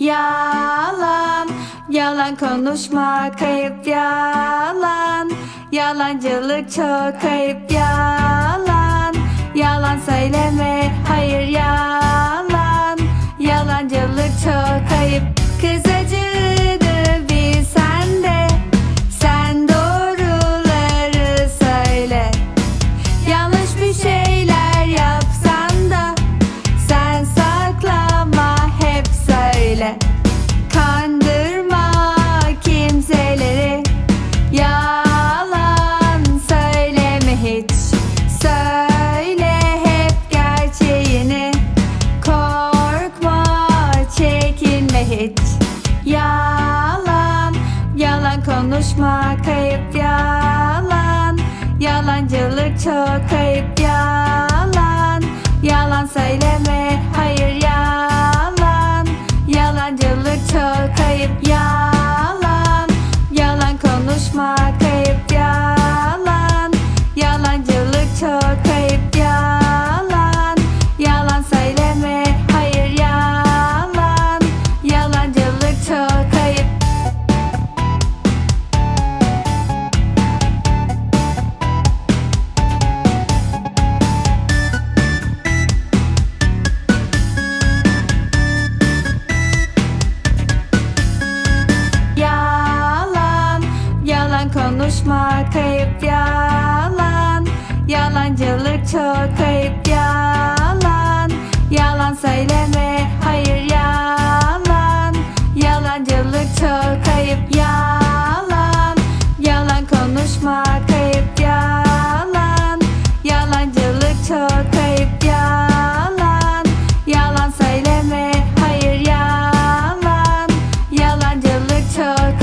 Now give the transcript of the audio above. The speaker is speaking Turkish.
Yalan, yalan konuşma kayıp yalan. Yalancılık çok kayıp yalan. Yalan söyleme hayır yalan. hiç Yalan, yalan konuşma kayıp yalan. Yalancılık çok kayıp yalan. Yalan söyleme konuşma kayıp yalan. Yalancılık çok kayıp yalan. Yalan söyleme hayır yalan. Yalancılık çok kayıp yalan. Yalan konuşma kayıp yalan. Yalancılık çok kayıp yalan. Yalan söyleme hayır yalan. Yalancılık çok